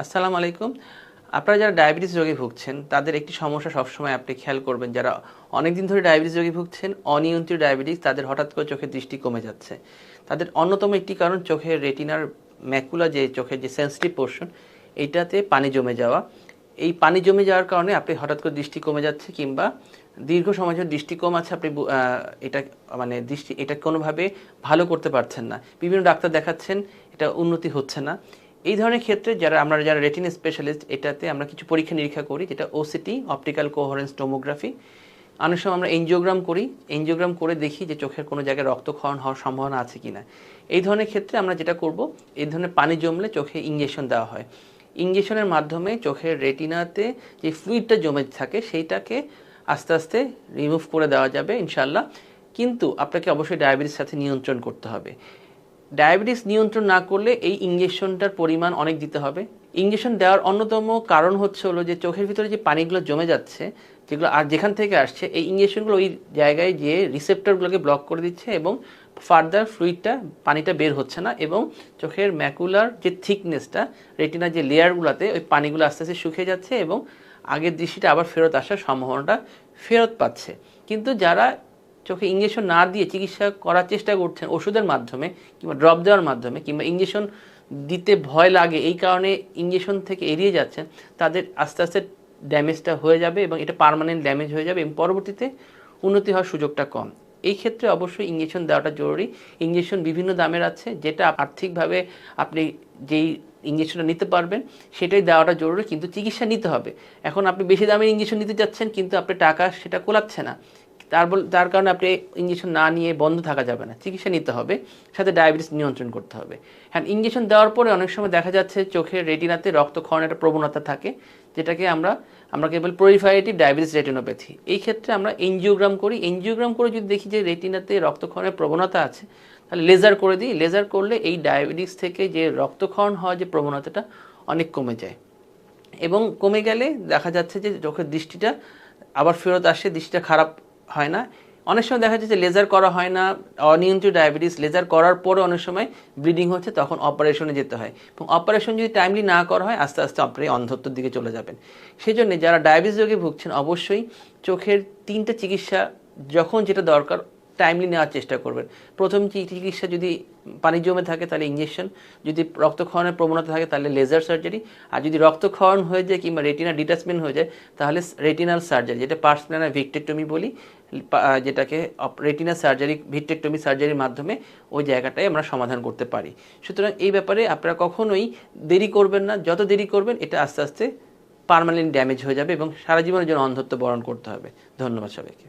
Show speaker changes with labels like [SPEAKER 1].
[SPEAKER 1] আসসালামু আলাইকুম। আপনারা যারা ডায়াবেটিস রোগে ভুগছেন, তাদের একটি সমস্যা সবসময় আপনি খেয়াল করবেন। যারা অনেকদিন ধরে ডায়াবেটিস রোগে ভুগছেন, অনিয়ন্ত্রিত ডায়াবেটিস, তাদের হঠাৎ করে চোখের দৃষ্টি কমে যাচ্ছে। তাদের অন্যতম একটি কারণ চোখের রেটিনার ম্যাকুলা যে চোখের যে সেন্সিটিভ পোর্শন এইটাতে পানি জমে যাওয়া। এই পানি জমে যাওয়ার কারণে আপনি হঠাৎ করে দৃষ্টি কমে যাচ্ছে কিংবা দীর্ঘ সময় ধরে দৃষ্টি কম আছে, আপনি এটা মানে দৃষ্টি, এটা কোনোভাবে ভালো করতে পারছেন না। বিভিন্ন ডাক্তার দেখাচ্ছেন, এটা উন্নতি হচ্ছে না। এই ধরনের ক্ষেত্রে যারা, আমরা যারা রেটিন স্পেশালিস্ট এটাতে আমরা কিছু পরীক্ষা নিরীক্ষা করি, যেটা ওসিটি অপটিক্যাল কোহরেন্স টোমোগ্রাফি অনেক সময় আমরা এনজিওগ্রাম করি এনজিওগ্রাম করে দেখি যে চোখের কোনো জায়গায় রক্তক্ষরণ হওয়ার সম্ভাবনা আছে কিনা। এই ধরনের ক্ষেত্রে আমরা যেটা করব, এই ধরনের পানি জমলে চোখে ইঞ্জেকশন দেওয়া হয়। ইঞ্জেকশনের মাধ্যমে চোখের রেটিনাতে যে ফ্লুইডটা জমে থাকে, সেইটাকে আস্তে আস্তে রিমুভ করে দেওয়া যাবে ইনশাল্লাহ কিন্তু আপনাকে অবশ্যই ডায়াবেটিস সাথে নিয়ন্ত্রণ করতে হবে। ডায়াবেটিস নিয়ন্ত্রণ না করলে এই ইঞ্জেকশনটার পরিমাণ অনেক দিতে হবে। ইঞ্জেকশন দেওয়ার অন্যতম কারণ হচ্ছে হলো যে, চোখের ভিতরে যে পানিগুলো জমে যাচ্ছে, যেগুলো আর যেখান থেকে আসছে, এই ইঞ্জেকশনগুলো ওই জায়গায় যে রিসেপ্টরগুলোকে ব্লক করে দিচ্ছে এবং ফার্দার ফ্লুইডটা, পানিটা বের হচ্ছে না এবং চোখের ম্যাকুলার যে থিকনেসটা, রেটিনার যে লেয়ারগুলোতে ওই পানিগুলো আস্তে আস্তে শুকিয়ে যাচ্ছে এবং আগের দৃষ্টিটা আবার ফেরত আসার সম্ভাবনাটা ফেরত পাচ্ছে। কিন্তু যারা চোখে ইঞ্জেকশন না দিয়ে চিকিৎসা করার চেষ্টা করছেন ওষুধের মাধ্যমে কিংবা ড্রপ দেওয়ার মাধ্যমে কিংবা ইঞ্জেকশন দিতে ভয় লাগে, এই কারণে ইঞ্জেকশন থেকে এড়িয়ে যাচ্ছেন, তাদের আস্তে আস্তে ড্যামেজটা হয়ে যাবে এবং এটা পার্মানেন্ট ড্যামেজ হয়ে যাবে এবং পরবর্তীতে উন্নতি হওয়ার সুযোগটা কম। এই ক্ষেত্রে অবশ্যই ইঞ্জেকশন দেওয়াটা জরুরি। ইঞ্জেকশন বিভিন্ন দামের আছে, যেটা আর্থিকভাবে আপনি যেই ইঞ্জেকশনটা নিতে পারবেন, সেটাই দেওয়াটা জরুরি, কিন্তু চিকিৎসা নিতে হবে। এখন আপনি বেশি দামের ইঞ্জেকশন নিতে যাচ্ছেন, কিন্তু আপনি টাকা সেটা কোলাচ্ছে না। তার তার কারণে আপনি ইঞ্জেকশন না নিয়ে বন্ধ থাকা যাবে না। চিকিৎসা নিতে হবে, সাথে ডায়াবেটিস নিয়ন্ত্রণ করতে হবে। হ্যাঁ ইঞ্জেকশন দেওয়ার পরে অনেক সময় দেখা যাচ্ছে চোখের রেটিনাতে রক্তক্ষরণের একটা প্রবণতা থাকে, যেটাকে আমরা আমরা কেবল প্রোলিফারেটিভ ডায়াবেটিস রেটিনোপ্যাথি এই ক্ষেত্রে আমরা এনজিওগ্রাম করি। এনজিওগ্রাম করে যদি দেখি যে রেটিনাতে রক্তক্ষরণের প্রবণতা আছে, তাহলে লেজার করে দিই। লেজার করলে এই ডায়াবেটিস থেকে যে রক্তক্ষরণ হওয়ার যে প্রবণতাটা অনেক কমে যায়। এবং কমে গেলে দেখা যাচ্ছে যে চোখের দৃষ্টিটা আবার ফেরত আসে, দৃষ্টিটা খারাপ হয় না। অনেক সময় দেখা যাচ্ছে লেজার করা হয় না, অনিয়ন্ত্রিত ডায়াবেটিস লেজার করার পরে অনেক সময় ব্লিডিং হচ্ছে, তখন অপারেশনে যেতে হয়। এবং অপারেশন যদি টাইমলি না করা হয়, আস্তে আস্তে আপনি অন্ধত্বর দিকে চলে যাবেন। সেই জন্য যারা ডায়াবেটিস রোগে ভুগছেন, অবশ্যই চোখের তিনটা চিকিৎসা যখন যেটা দরকার টাইমলি নেওয়ার চেষ্টা করবেন। প্রথম চিকিৎসা যদি পানি জমে থাকে, তাহলে ইঞ্জেকশন যদি রক্তক্ষরণের প্রবণতা থাকে, তাহলে লেজার সার্জারি আর যদি রক্তক্ষরণ হয়ে যায় কিংবা রেটিনা ডিটাচমেন্ট হয়ে যায়, তাহলে রেটিনাল সার্জারি যেটা পার্সপ্ল্যানার ভিক্টেক্টমি বলি যেটাকে রেটিনা সার্জারি ভিক্টেক্টমি সার্জারির মাধ্যমে ওই জায়গাটায় আমরা সমাধান করতে পারি। সুতরাং এই ব্যাপারে আপনারা কখনোই দেরি করবেন না। যত দেরি করবেন, এটা আস্তে আস্তে পার্মানেন্ট ড্যামেজ হয়ে যাবে এবং সারা জীবনের জন্য অন্ধত্ব বরণ করতে হবে। ধন্যবাদ সবাইকে।